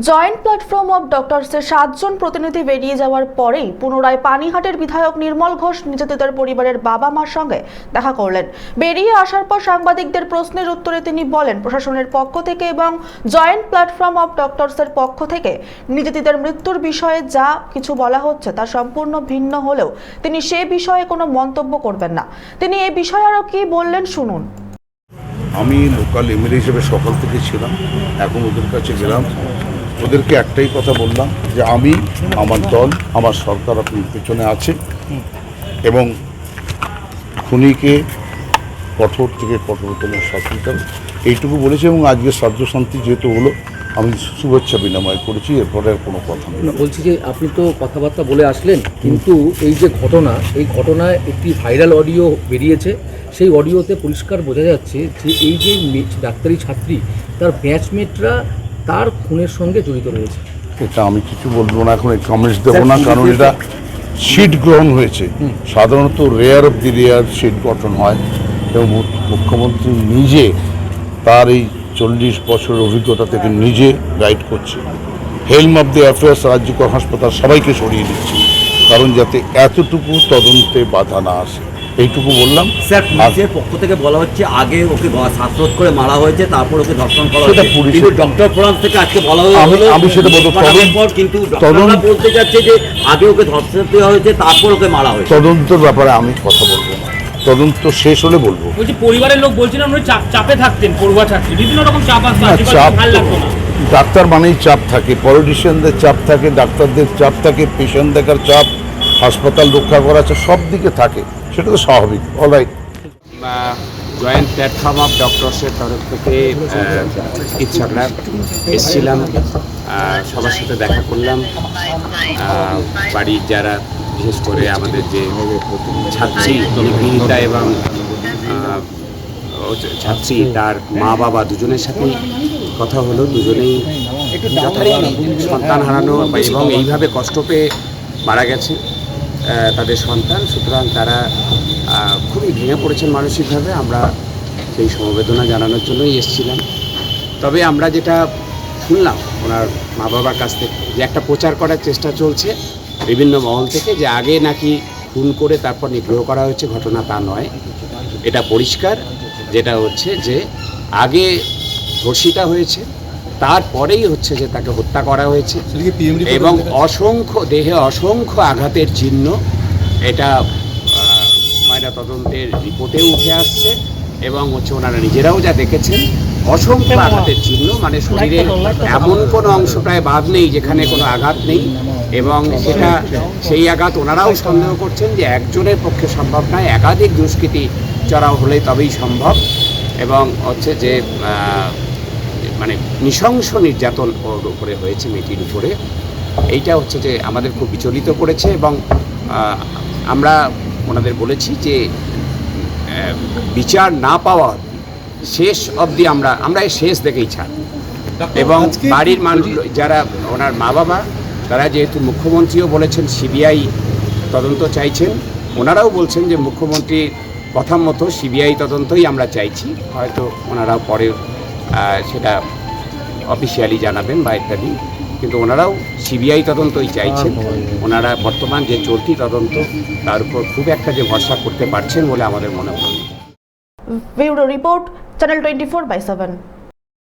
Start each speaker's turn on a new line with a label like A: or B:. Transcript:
A: Joint platform of ডক্টরসের সাতজন প্রতিনিধি বেরিয়ে যাওয়ার পরেই পুনরায় পানিহাটের বিধায়ক নির্মল ঘোষ নির্যাতিতার পরিবারের বাবা মার সঙ্গে দেখা করলেন। বেরিয়ে আসার পর সাংবাদিকদের প্রশ্নের উত্তরে তিনি বলেন, প্রশাসনের পক্ষ থেকে এবং জয়েন্ট প্ল্যাটফর্ম অব ডক্টরসের পক্ষ থেকে নির্যাতিতার মৃত্যুর বিষয়ে যা কিছু বলা হচ্ছে তা সম্পূর্ণ ভিন্ন হলেও তিনি সে বিষয়ে কোনো মন্তব্য করবেন না। তিনি এ বিষয়ে আরও কি বললেন শুনুন।
B: আমি লোকাল এমএলএ হিসেবে সকাল থেকে ছিলাম। এখন ওদের কাছে গেলাম। ওদেরকে একটাই কথা বললাম যে আমি আমার দল আমার সরকার আপনার পেছনে আছে। এবং খুনিকে কঠোর থেকে কঠোরতম দেবে এইটুকু বলেছি এবং আজকে শান্তি যেহেতু হলো আমি শুভেচ্ছা বিনিময় করেছি এরপরে আর কোনো কথা নেই।
C: না, বলছি যে আপনি তো কথাবার্তা বলে আসলেন কিন্তু এই যে ঘটনা এই ঘটনায় একটি ভাইরাল অডিও বেরিয়েছে। সেই অডিওতে পরিষ্কার বোঝা যাচ্ছে যে এই যে ডাক্তারি ছাত্রী তার ব্যাচমেটরা তার খুনের সঙ্গে জড়িত রয়েছে।
B: এটা আমি কিছু বলব না এখন কমেন্টস দেবো না কারণ এটা সিট গ্রহণ হয়েছে। সাধারণত rear of the rear seat গঠন হয় এবং মুখ্যমন্ত্রী নিজে তার এই চল্লিশ বছরের অভিজ্ঞতা থেকে নিজে গাইড করছে। হেলম অফ দি অ্যাফেয়ার্স রাজ্যকর হাসপাতাল সবাইকে সরিয়ে দিচ্ছে কারণ যাতে এতটুকু তদন্তে বাধা না আসে। এইটুকু বললাম।
D: স্যার পুলিশের পক্ষ থেকে বলা হচ্ছে আগে ওকে শ্বাসরোধ করে মারা হয়েছে তারপর ওকে ধর্ষণ করা হয়েছে।
B: পুলিশের-
D: ডক্টর ফোরাম থেকে আজকে বলা হলো
B: আমি- আমি সেটা বলব,
D: পর কিন্তু ডক্টররা বলতে যাচ্ছে যে আগে ওকে ধর্ষণ দেওয়া হয়েছে তারপর ওকে মারা হয়েছে।
B: তদন্তের ব্যাপারে আমি কথা বলব না। তদন্ত শেষ হলে বলব।
E: বলছি পরিবারের লোক বলছিলেন উনি চাপ চাপে থাকতেন পড়ুয়া ছাত্রী। বিভিন্ন রকম চাপ আসতো
B: চাপ
E: লাগতো না।
B: ডাক্তার মানেই চাপ থাকে পলিটিশিয়ানদের চাপ থাকে ডাক্তারদের চাপ থাকে পেশেন্ট দেখার চাপ। হাসপাতাল রক্ষা করা চাপ সব দিকে থাকে। সেটা তো স্বাভাবিক। অলরাইট
F: জয়েন্ট প্ল্যাটফর্ম অফ ডক্টরসের তরফ থেকে চিকিৎসকরা এসেছিলাম। সবার সাথে দেখা করলাম। বাড়ির যারা, বিশেষ করে আমাদের যে ছাত্রী গৃহীতা এবং ছাত্রী তার মা বাবা দুজনের সাথেই কথা হলো, দুজনেই সন্তান হারানো এবং এইভাবে কষ্ট পেয়ে মারা গেছে। তাদের সন্তান। সুতরাং তারা খুবই ভেঙে পড়েছেন মানসিকভাবে। আমরা সেই সমবেদনা জানানোর জন্যই এসেছিলাম। তবে আমরা যেটা শুনলাম ওনার মা বাবার কাছ থেকে, যে একটা প্রচার করার চেষ্টা চলছে বিভিন্ন মহল থেকে, যে আগে নাকি খুন করে তারপর নিগ্রহ করা হয়েছে, ঘটনা তা নয়। এটা পরিষ্কার, যেটা হচ্ছে যে আগে ধর্ষিতা হয়েছে তারপরেই হচ্ছে যে তাকে হত্যা করা হয়েছে। এবং অসংখ্য দেহে অসংখ্য আঘাতের চিহ্ন এটা ময়না তদন্তের রিপোর্টে উঠে আসছে এবং হচ্ছে ওনারা নিজেরাও যা দেখেছেন অসংখ্য আঘাতের চিহ্ন মানে শরীরে এমন কোনো অংশ প্রায় বাদ নেই যেখানে কোনো আঘাত নেই এবং সেটা সেই আঘাত ওনারাও সন্দেহ করছেন যে একজনের পক্ষে সম্ভব নয় একাধিক দুষ্কৃতি চড়াও হলে তবেই সম্ভব এবং হচ্ছে যে মানে নৃশংস নির্যাতন ওর উপরে হয়েছে মেয়েটির উপরে। এইটা হচ্ছে যে আমাদের খুব বিচলিত করেছে এবং আমরা ওনাদের বলেছি যে বিচার না পাওয়া অবধি, শেষ অবধি আমরা আমরা এই শেষ দেখেই ছাড়। এবং বাড়ির মানুষ যারা ওনার মা বাবা তারা যেহেতু মুখ্যমন্ত্রীও বলেছেন সিবিআই তদন্ত চাইছেন ওনারাও বলছেন যে মুখ্যমন্ত্রীর কথা মতো সিবিআই তদন্তই আমরা চাইছি। হয়তো ওনারা পরে সেটা অফিসিয়ালি জানাবেন বা ইত্যাদি কিন্তু ওনারাও সিবিআই তদন্তই চাইছেন। ওনারা বর্তমান যে চলতি তদন্ত তার উপর খুব একটা যে ভরসা করতে পারছেন বলে আমাদের মনে হয়।
A: Bureau report channel twenty four by seven